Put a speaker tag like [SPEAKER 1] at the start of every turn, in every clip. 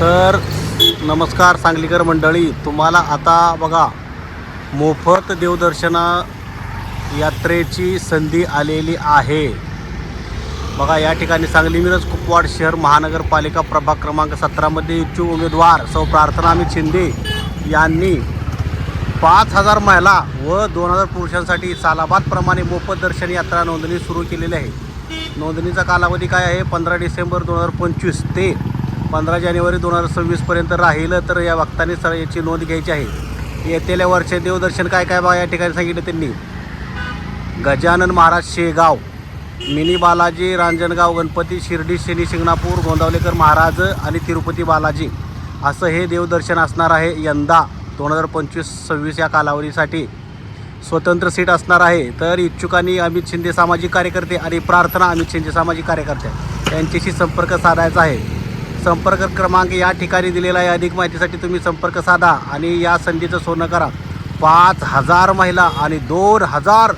[SPEAKER 1] तर नमस्कार सांगलीकर मंडळी. तुम्हाला आता बघा मोफत देवदर्शना यात्रेची संधी आलेली आहे. बघा या ठिकाणी सांगली मिरज कुपवाड शहर महानगरपालिका प्रभाग क्रमांक सतरामध्ये इच्छुक उमेदवार सौ प्रार्थना अमित शिंदे यांनी पाच हजार महिला व दोन हजार पुरुषांसाठी सालाबादप्रमाणे मोफत दर्शन यात्रा नोंदणी सुरू केलेली आहे. नोंदणीचा कालावधी काय आहे? पंधरा डिसेंबर दोन हजार पंचवीस ते पंधरा जानेवारी दोन हजार सव्वीसपर्यंत राहिलं तर या वक्ताने सर याची नोंद घ्यायची आहे. येतेल्या वर्षी देवदर्शन काय काय बघा या ठिकाणी सांगितलं त्यांनी. गजानन महाराज शेगाव मिनी बालाजी रांजणगाव गणपती शिर्डी शनी शिंगणापूर गोंदावलेकर महाराज आणि तिरुपती बालाजी. असं हे देवदर्शन असणार आहे यंदा दोन हजार पंचवीस सव्वीस या कालावधीसाठी. स्वतंत्र सीट असणार आहे. तर इच्छुकांनी अमित शिंदे सामाजिक कार्यकर्ते आणि प्रार्थना अमित शिंदे सामाजिक कार्यकर्ते यांच्याशी संपर्क साधायचा आहे. संपर्क क्रमांक या ठिकाणी दिलेला आहे. अधिक माहितीसाठी तुम्ही संपर्क साधा आणि या संधीचं सोनं करा. पाच हजार महिला आणि दोन हजार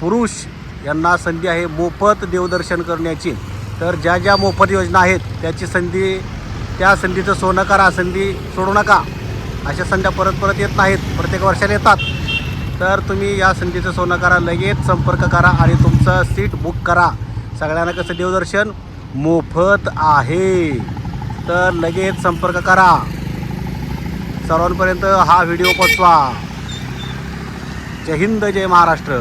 [SPEAKER 1] पुरुष यांना संधी आहे मोफत देवदर्शन करण्याची. तर ज्या ज्या मोफत योजना आहेत त्याची संधी त्या संधीचं सोनं करा. संधी सोडू नका. अशा संध्या परत परत येत नाहीत. प्रत्येक वर्षाला येतात. तर तुम्ही या संधीचं सोनं करा. लगेच संपर्क करा आणि तुमचं सीट बुक करा. सगळ्यांना कसं देवदर्शन? मोफत आहे. तर लगेच संपर्क करा. सर्वांपर्यंत हा व्हिडिओ पोचवा. जय हिंद जय महाराष्ट्र.